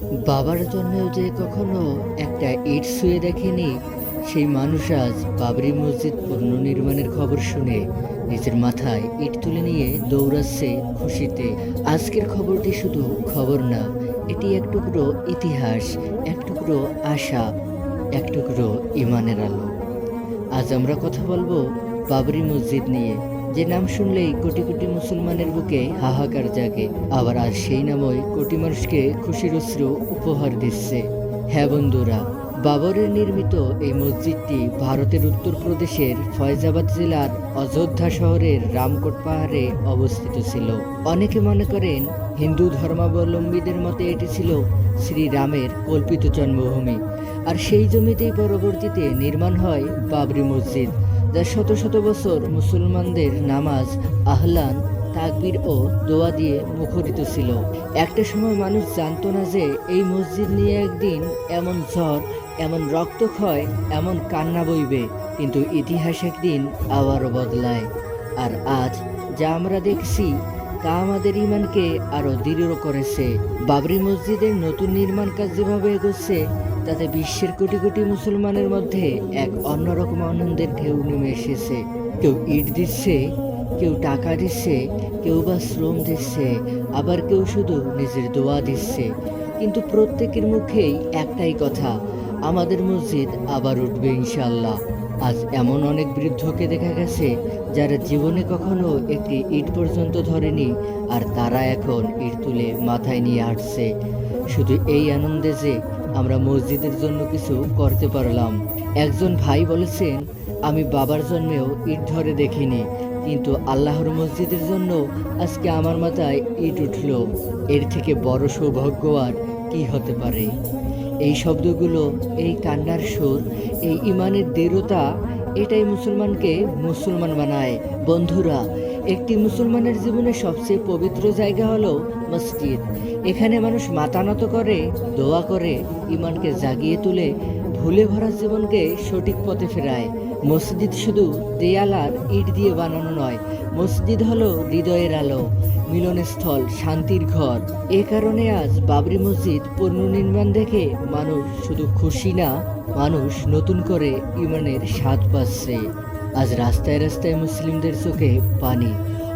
বাবার জন্যও যে কখনো একটা ইট শুয়ে দেখেনি, সেই মানুষ আজ বাবরি মসজিদ পুনর্নির্মাণের খবর শুনে নিজের মাথায় ইট তুলে নিয়ে দৌড়াচ্ছে খুশিতে। আজকের খবরটি শুধু খবর না, এটি এক টুকরো ইতিহাস, এক টুকরো আশা, এক টুকরো ইমানের আলো। আজ আমরা কথা বলব বাবরি মসজিদ নিয়ে। যে নাম শুনলেই কোটি কোটি মুসলমানের বুকে হাহাকার জাগে, আবার আজ সেই নামই কোটি মানুষকে খুশির অশ্রু উপহার দিচ্ছে। হ্যাঁ বন্ধুরা, বাবরের নির্মিত এই মসজিদটি ভারতের উত্তরপ্রদেশের ফয়জাবাদ জেলার অযোধ্যা শহরের রামকোট পাহাড়ে অবস্থিত ছিল। অনেকে মনে করেন হিন্দু ধর্মাবলম্বীদের মতে এটি ছিল শ্রীরামের কল্পিত জন্মভূমি। আর সেই জমিতেই পরবর্তীতে নির্মাণ হয় বাবরি মসজিদ। যা শত শত বছর মুসলমানদের নামাজ, আহলান, তাকবির ও দোয়া দিয়ে মুখরিত ছিল। একটা সময় মানুষ জানতো না যে এই মসজিদ নিয়ে একদিন এমন ঝড়, এমন রক্তক্ষয়, এমন কান্না বইবে। কিন্তু ইতিহাস একদিন আবারও বদলায়। আর আজ যা আমরা দেখছি, তা আমাদের ইমানকে আরও দৃঢ় করেছে। বাবরি মসজিদের নতুন নির্মাণ কাজ যেভাবে এগোচ্ছে তাতে বিশ্বের কোটি কোটি মুসলমানের মধ্যে এক অন্যরকম আনন্দের ঢেউ নেমে এসেছে। কেউ ইট দিচ্ছে, কেউ টাকা দিচ্ছে, কেউ বা শ্রম দিচ্ছে, আবার কেউ শুধু নিজের দোয়া দিচ্ছে। কিন্তু প্রত্যেকের মুখেই একটাই কথা, আমাদের মসজিদ আবার উঠবে ইনশাল্লাহ আজ এমন অনেক বৃদ্ধকে দেখা গেছে, যারা জীবনে কখনো একটি ইট পর্যন্ত ধরেনি, আর তারা এখন ইট তুলে মাথায় নিয়ে আসছে শুধু এই আনন্দে যে আমরা মসজিদের জন্য কিছু করতে পারলাম। একজন ভাই বলেছেন, আমি বাবার জন্মেও ইট ধরে দেখিনি, কিন্তু আল্লাহর মসজিদের জন্য আজকে আমার মাথায় ইট উঠল। এর থেকে বড় সৌভাগ্য আর কি হতে পারে? এই শব্দগুলো, এই কান্নার সুর, এই ইমানের দৃঢ়তা, এটাই মুসলমানকে মুসলমান বানায়। বন্ধুরা একটি মুসলমানের জীবনে সবচেয়ে পবিত্র জায়গা হলো মসজিদ। এখানে মানুষ মাথা নত করে, দোয়া করে ইমানকে জাগিয়ে তুলে, ভুলে ভরা জীবনকে সঠিক পথে ফেরায়। মসজিদ শুধু দেয়াল আর ইট দিয়ে বানানো নয়, মসজিদ হলো হৃদয়ের আলো, মিলনস্থল, শান্তির ঘর। এ কারণে আজ বাবরি মসজিদ পুনর্নির্মাণ দেখে মানুষ শুধু খুশি না, মানুষ নতুন করে ইমানের স্বাদ পাচ্ছে। আজ রাস্তায় রাস্তায় মুসলিমদের চোখে পানি।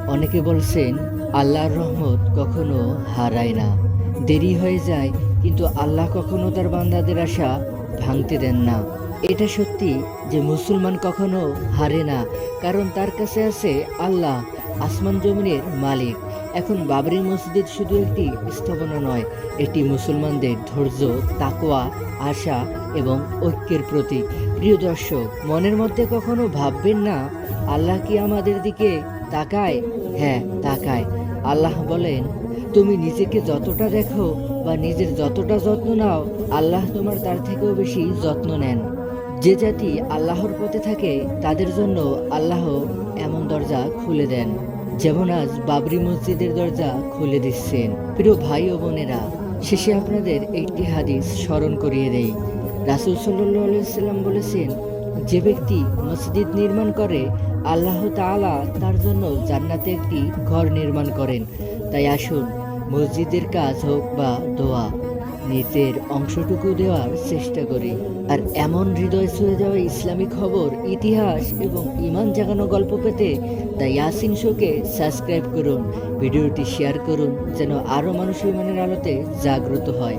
অনেকে বলছেন, আল্লাহর রহমত কখনো হারায় না। দেরি হয়ে যায়, কিন্তু আল্লাহ কখনো তার বান্দাদের আশা ভাঙতে দেন না। এটা সত্যি যে মুসলমান কখনো হারে না, কারণ তার কাছে আছে আল্লাহ, আসমান জমিনের মালিক। এখন বাবরি মসজিদ শুধু একটি স্থাপনা নয়, এটি মুসলমানদের ধৈর্য তাকোয়া আশা এবং ঐক্যের প্রতীক। প্রিয় দর্শক, মনের মধ্যে কখনো ভাববেন না, আল্লাহ কি আমাদের দিকে তাকায়? হ্যাঁ তাকায়। আল্লাহ বলেন, তুমি নিজেকে যতটা দেখো বা নিজের যতটা যত্ন নাও, আল্লাহ তোমার তার থেকেও বেশি যত্ন নেন। যে জাতি আল্লাহর পথে থাকে, তাদের জন্য আল্লাহ এমন দরজা খুলে দেন, যেমন আজ বাবরি মসজিদের দরজা খুলে দিচ্ছেন। প্রিয় ভাই ও বোনেরা, শেষে আপনাদের একটি হাদিস স্মরণ করিয়ে দেই। রাসুল সাল্লাম বলেছেন, যে ব্যক্তি মসজিদ নির্মাণ করে, আল্লাহ তাআলা তার জন্য জান্নাতে একটি ঘর নির্মাণ করেন। তাই আসুন, মসজিদের কাজ হোক বা দোয়া, নিজের অংশটুকু দেওয়ার চেষ্টা করি। আর এমন হৃদয় ছুঁয়ে যাওয়া ইসলামিক খবর, ইতিহাস এবং ইমান জাগানো গল্প পেতে দ্য ইয়াসিন শোকে সাবস্ক্রাইব করুন। ভিডিওটি শেয়ার করুন, যেন আরও মানুষ ইমানের আলোতে জাগ্রত হয়।